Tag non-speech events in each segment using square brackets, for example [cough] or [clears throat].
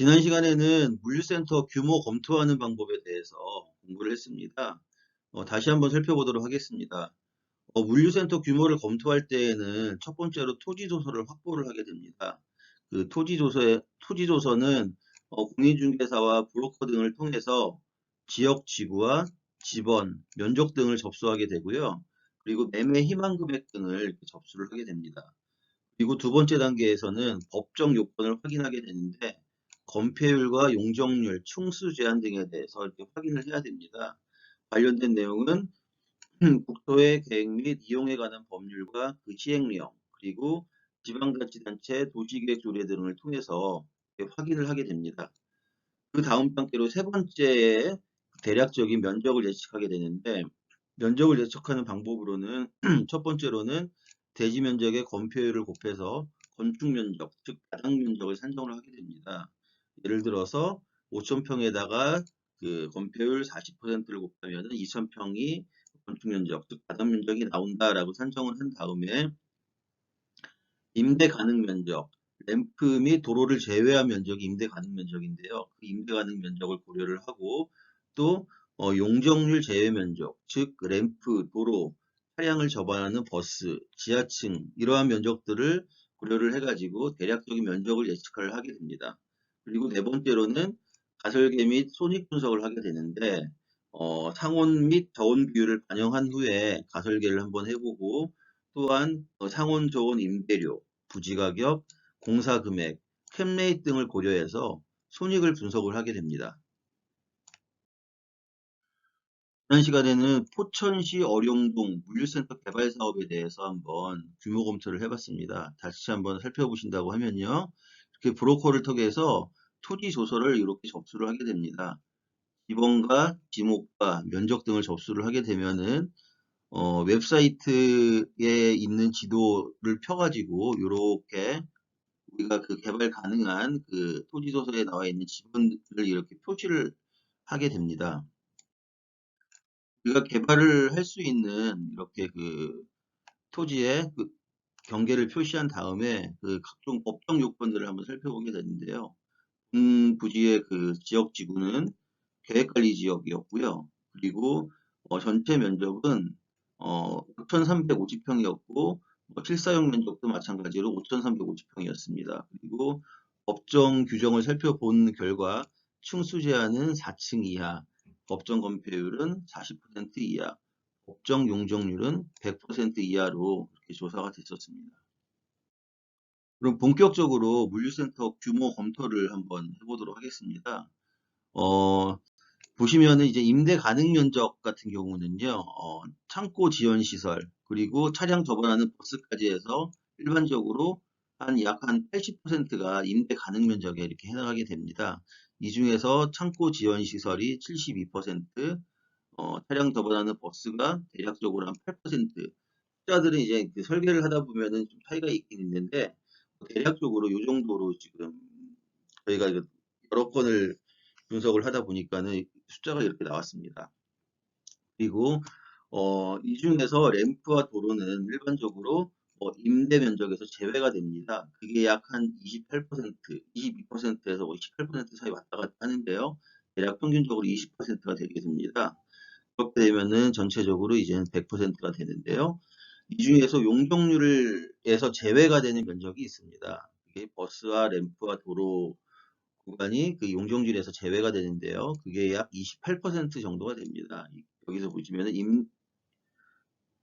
지난 시간에는 물류센터 규모 검토하는 방법에 대해서 공부를 했습니다. 어, 다시 한번 살펴보도록 하겠습니다. 어, 물류센터 규모를 검토할 때에는 첫 번째로 토지조서를 확보를 하게 됩니다. 그 토지조서의, 토지조서는 어, 공인중개사와 브로커 등을 통해서 지역 지구와 지번, 면적 등을 접수하게 되고요. 그리고 매매 희망 금액 등을 접수를 하게 됩니다. 그리고 두 번째 단계에서는 법정 요건을 확인하게 되는데 건폐율과 용적률, 충수 제한 등에 대해서 이렇게 확인을 해야 됩니다. 관련된 내용은 국토의 계획 및 이용에 관한 법률과 그 시행령, 그리고 지방자치단체 도시계획 조례 등을 통해서 확인을 하게 됩니다. 그 다음 단계로 세 번째에 대략적인 면적을 예측하게 되는데 면적을 예측하는 방법으로는 [clears throat] 첫 번째로는 대지 면적의 건폐율을 곱해서 건축 면적, 즉 바닥 면적을 산정을 하게 됩니다. 예를 들어서 5천평에다가 그 건폐율 40%를 곱하면 2천평이 건축 면적, 즉 바닥 면적이 나온다라고 산정을 한 다음에 임대 가능 면적, 램프 및 도로를 제외한 면적이 임대 가능 면적인데요. 그 임대 가능 면적을 고려를 하고 또 어, 용적률 제외 면적, 즉 램프, 도로, 차량을 접안하는 버스, 지하층 이러한 면적들을 고려를 해가지고 대략적인 면적을 예측을 하게 됩니다. 그리고 네 번째로는 가설계 및 손익 분석을 하게 되는데 어, 상온 및 저온 비율을 반영한 후에 가설계를 한번 해보고 또한 어, 상온 저온 임대료, 부지가격, 공사 금액, 캡레이트 등을 고려해서 손익을 분석을 하게 됩니다. 지난 시간에는 포천시 어룡동 물류센터 개발 사업에 대해서 한번 규모 검토를 해봤습니다. 다시 한번 살펴보신다고 하면요. 이렇게 브로커를 통해서 토지 조서를 이렇게 접수를 하게 됩니다. 지번과 지목과 면적 등을 접수를 하게 되면은 어, 웹사이트에 있는 지도를 펴가지고 이렇게 우리가 그 개발 가능한 그 토지 조서에 나와 있는 지번을 이렇게 표시를 하게 됩니다. 우리가 개발을 할 수 있는 이렇게 그 토지의 그 경계를 표시한 다음에 그 각종 법정 요건들을 한번 살펴보게 되는데요. 음, 부지의 그 지역 지구는 계획관리 지역이었고요. 그리고 어, 전체 면적은 어, 6,350평이었고 뭐 실사용 면적도 마찬가지로 5,350평이었습니다. 그리고 법정 규정을 살펴본 결과 층수 제한은 4층 이하, 법정 건폐율은 40% 이하, 법정 용적률은 100% 이하로 이렇게 조사가 됐었습니다. 그럼 본격적으로 물류센터 규모 검토를 한번 해보도록 하겠습니다. 어, 보시면은 이제 임대 가능 면적 같은 경우는요, 어, 창고 지원 시설, 그리고 차량 접원하는 버스까지 해서 일반적으로 한 약 한 80%가 임대 가능 면적에 이렇게 해당하게 됩니다. 이 중에서 창고 지원 시설이 72%, 어, 차량 접원하는 버스가 대략적으로 한 8%. 숫자들은 이제 그 설계를 하다 보면은 좀 차이가 있긴 있는데 대략적으로 이 정도로 지금 저희가 여러 건을 분석을 하다 보니까는 숫자가 이렇게 나왔습니다. 그리고 어, 이 중에서 램프와 도로는 일반적으로 어, 임대 면적에서 제외가 됩니다. 그게 약 한 28%, 22%에서 18% 사이 왔다 갔다 하는데요. 대략 평균적으로 20%가 되게 됩니다. 그렇게 되면은 전체적으로 이제는 100%가 되는데요. 이 중에서 용적률에서 제외가 되는 면적이 있습니다. 이게 버스와 램프와 도로 구간이 그 용적률에서 제외가 되는데요. 그게 약 28% 정도가 됩니다. 여기서 보시면 임,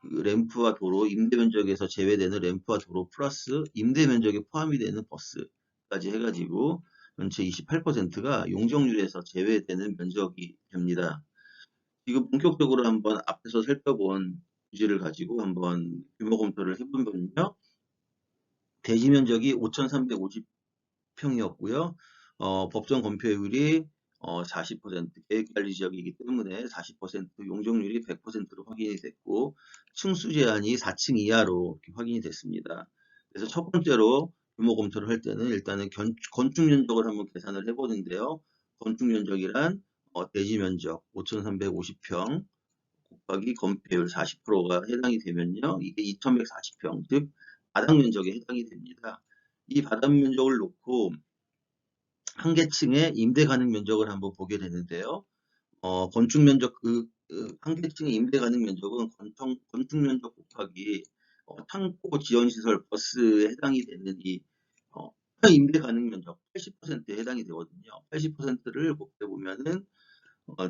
그 램프와 도로, 임대 면적에서 제외되는 램프와 도로 플러스 임대 면적에 포함이 되는 버스까지 해가지고 전체 28%가 용적률에서 제외되는 면적이 됩니다. 지금 본격적으로 한번 앞에서 살펴본 부지를 가지고 한번 규모 검토를 해보면요. 대지 면적이 5,350평이었고요. 어, 법정 건폐율이 어, 40% 계획관리 지역이기 때문에 40% 용적률이 100%로 확인이 됐고 층수 제한이 4층 이하로 확인이 됐습니다. 그래서 첫 번째로 규모 검토를 할 때는 일단은 견, 건축 면적을 한번 계산을 해보는데요. 건축 면적이란 어, 대지 면적 5,350평 곱하기 건폐율 40%가 해당이 되면요. 이게 2,140평, 즉 바닥 면적에 해당이 됩니다. 이 바닥 면적을 놓고 한 개층의 임대 가능 면적을 한번 보게 되는데요. 어, 건축 면적 그, 그, 한 개층의 임대 가능 면적은 건축, 건축 면적 곱하기 어, 창고 지원 시설 버스에 해당이 되는 이 어, [laughs] 임대 가능 면적 80%에 해당이 되거든요. 80%를 곱해 보면은 어,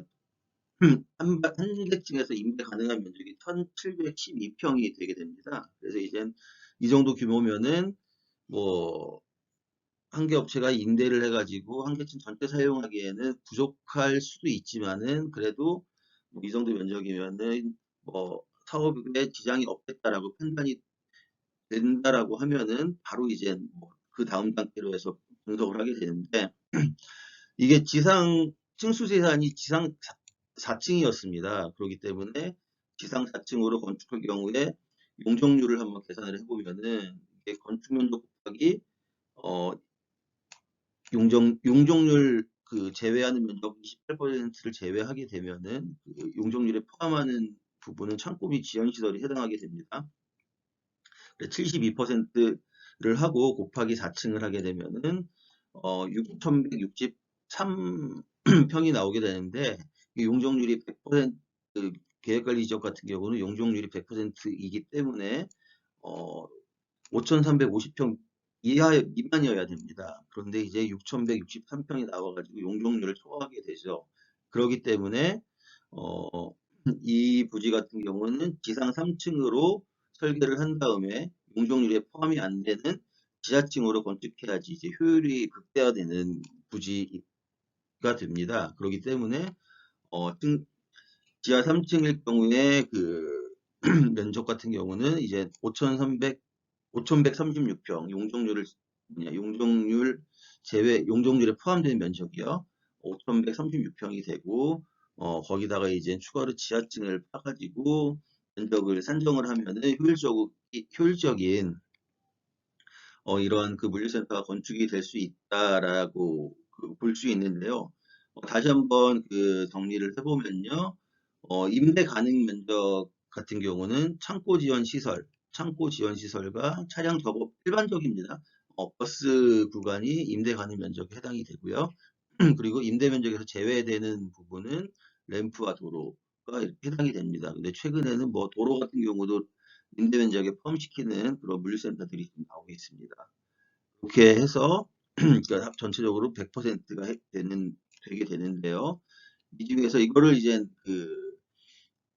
한, 한 개층에서 임대 가능한 면적이 1,712평이 되게 됩니다. 그래서 이제 이 정도 규모면은 뭐 한 개 업체가 임대를 해가지고 한 개층 전체 사용하기에는 부족할 수도 있지만은 그래도 뭐 이 정도 면적이면은 뭐 사업에 지장이 없겠다라고 판단이 된다라고 하면은 바로 이제 뭐 그 다음 단계로 해서 분석을 하게 되는데 [clears throat] 이게 지상 층수 세산이 지상 4층이었습니다. 그렇기 때문에 지상 4층으로 건축할 경우에 용적률을 한번 계산을 해보면은 이게 건축 면적 곱하기 어 용적 용적률 그 제외하는 면적 28%를 제외하게 되면은 그 용적률에 포함하는 부분은 창고 및 지연 시설이 해당하게 됩니다. 72%를 하고 곱하기 4층을 하게 되면은 어 6,163평이 [clears throat] 나오게 되는데 용적률이 100%그 계획관리 지역 같은 경우는 용적률이 100%이기 때문에 어 5,350평 이하 미만이어야 됩니다. 그런데 이제 6,163평이 나와가지고 용적률을 초과하게 되죠. 그렇기 때문에 어, 이 부지 같은 경우는 지상 3층으로 설계를 한 다음에 용적률에 포함이 안 되는 지하층으로 건축해야지 이제 효율이 극대화되는 부지가 됩니다. 그렇기 때문에 어, 지하 3층일 경우에 그 [clears throat] 면적 같은 경우는 이제 5,300, 5,136평 용적률을 뭐냐, 용적률 제외 용적률에 포함된 면적이요. 5,136평이 되고 어, 거기다가 이제 추가로 지하층을 파가지고 면적을 산정을 하면은 효율적, 효율적인 어, 이러한 그 물류센터가 건축이 될 수 있다라고 그 볼 수 있는데요. 어, 다시 한번 그 정리를 해보면요. 어, 임대 가능 면적 같은 경우는 창고 지원 시설, 창고 지원 시설과 차량 작업 일반적입니다. 어, 버스 구간이 임대 가능 면적에 해당이 되고요. [clears throat] 그리고 임대 면적에서 제외되는 부분은 램프와 도로가 해당이 됩니다. 근데 최근에는 뭐 도로 같은 경우도 임대 면적에 포함시키는 그런 물류센터들이 좀 나오고 있습니다. 그렇게 해서 [clears throat] 그러니까 전체적으로 100%가 되는 되게 되는데요. 이 중에서 이거를 이제 그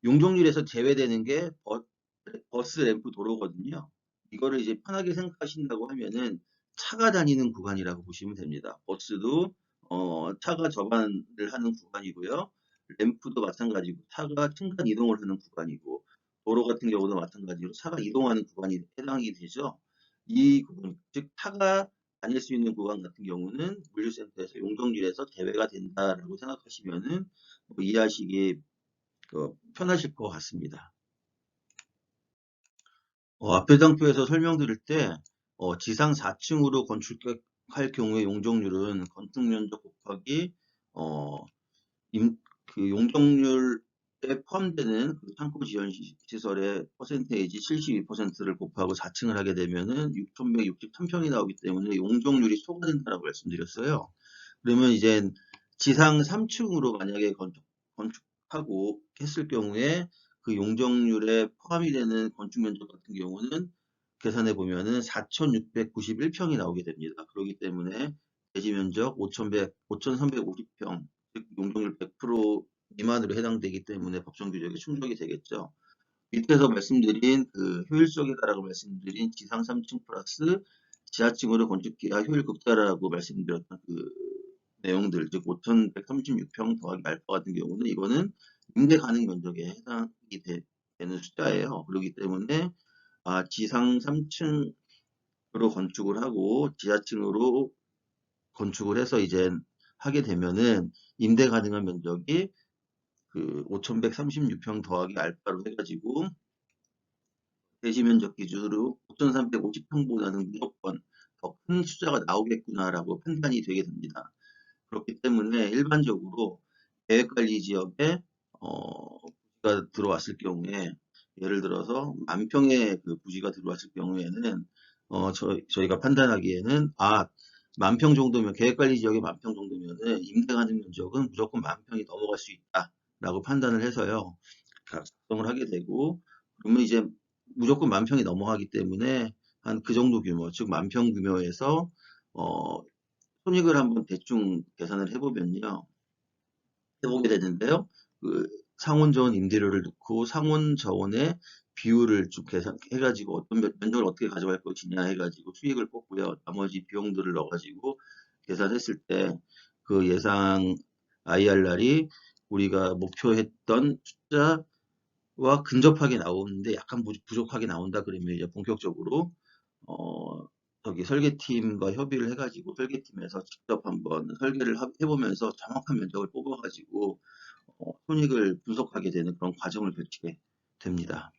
용적률에서 제외되는 게 버, 스 램프 도로거든요. 이거를 이제 편하게 생각하신다고 하면은 차가 다니는 구간이라고 보시면 됩니다. 버스도 어, 차가 접안을 하는 구간이고요. 램프도 마찬가지고 차가 층간 이동을 하는 구간이고 도로 같은 경우도 마찬가지로 차가 이동하는 구간이 해당이 되죠. 이 구간, 즉 차가 다닐 수 있는 구간 같은 경우는 물류센터에서 용적률에서 제외가 된다라고 생각하시면은 뭐 이해하시기 그 편하실 것 같습니다. 어, 앞에 장표에서 설명드릴 때 어, 지상 4층으로 건축할 경우에 용적률은 건축 면적 곱하기 어, 임, 그 용적률 에 포함되는 그 창고 지원 시설의 퍼센테이지 72%를 곱하고 4층을 하게 되면은 6,163평이 나오기 때문에 용적률이 초과된다라고 말씀드렸어요. 그러면 이제 지상 3층으로 만약에 건축, 건축하고 했을 경우에 그 용적률에 포함이 되는 건축 면적 같은 경우는 계산해 보면은 4,691평이 나오게 됩니다. 그렇기 때문에 대지 면적 5,100, 5,350평, 즉 용적률 100% 미만으로 해당되기 때문에 법정 규정에 충족이 되겠죠. 밑에서 말씀드린 그 효율적이다라고 말씀드린 지상 3층 플러스 지하층으로 건축기가 효율 극다라고 말씀드렸던 그 내용들, 즉 5,136평 더하기 알파 같은 경우는 이거는 임대 가능 면적에 해당이 되, 는 숫자예요. 그렇기 때문에 아, 지상 3층으로 건축을 하고 지하층으로 건축을 해서 이제 하게 되면은 임대 가능한 면적이 그 5,136평 더하기 알파로 해가지고 대지면적 기준으로 5,350평보다는 무조건 더 큰 숫자가 나오겠구나라고 판단이 되게 됩니다. 그렇기 때문에 일반적으로 계획관리 지역에 어, 부지가 들어왔을 경우에 예를 들어서 만 평의 그 부지가 들어왔을 경우에는 어, 저, 저희가 판단하기에는 아 만평 정도면 계획관리 지역이 만평 정도면은 임대 가능 면적은 무조건 만 평이 넘어갈 수 있다 라고 판단을 해서요. 작성을 하게 되고 그러면 이제 무조건 만 평이 넘어가기 때문에 한 그 정도 규모 즉 만평 규모에서 어 손익을 한번 대충 계산을 해보면요. 해보게 되는데요. 그 상온 저온 임대료를 넣고 상온 저온의 비율을 쭉 계산해가지고 어떤 면- 면적을 어떻게 가져갈 것이냐 해가지고 수익을 뽑고요. 나머지 비용들을 넣어가지고 계산했을 때 그 예상 IRR이 우리가 목표했던 숫자와 근접하게 나오는데 약간 부- 부족하게 나온다 그러면 이제 본격적으로 어 저기 설계팀과 협의를 해가지고 설계팀에서 직접 한번 설계를 하- 해보면서 정확한 면적을 뽑아가지고 어, 손익을 분석하게 되는 그런 과정을 거치게 됩니다.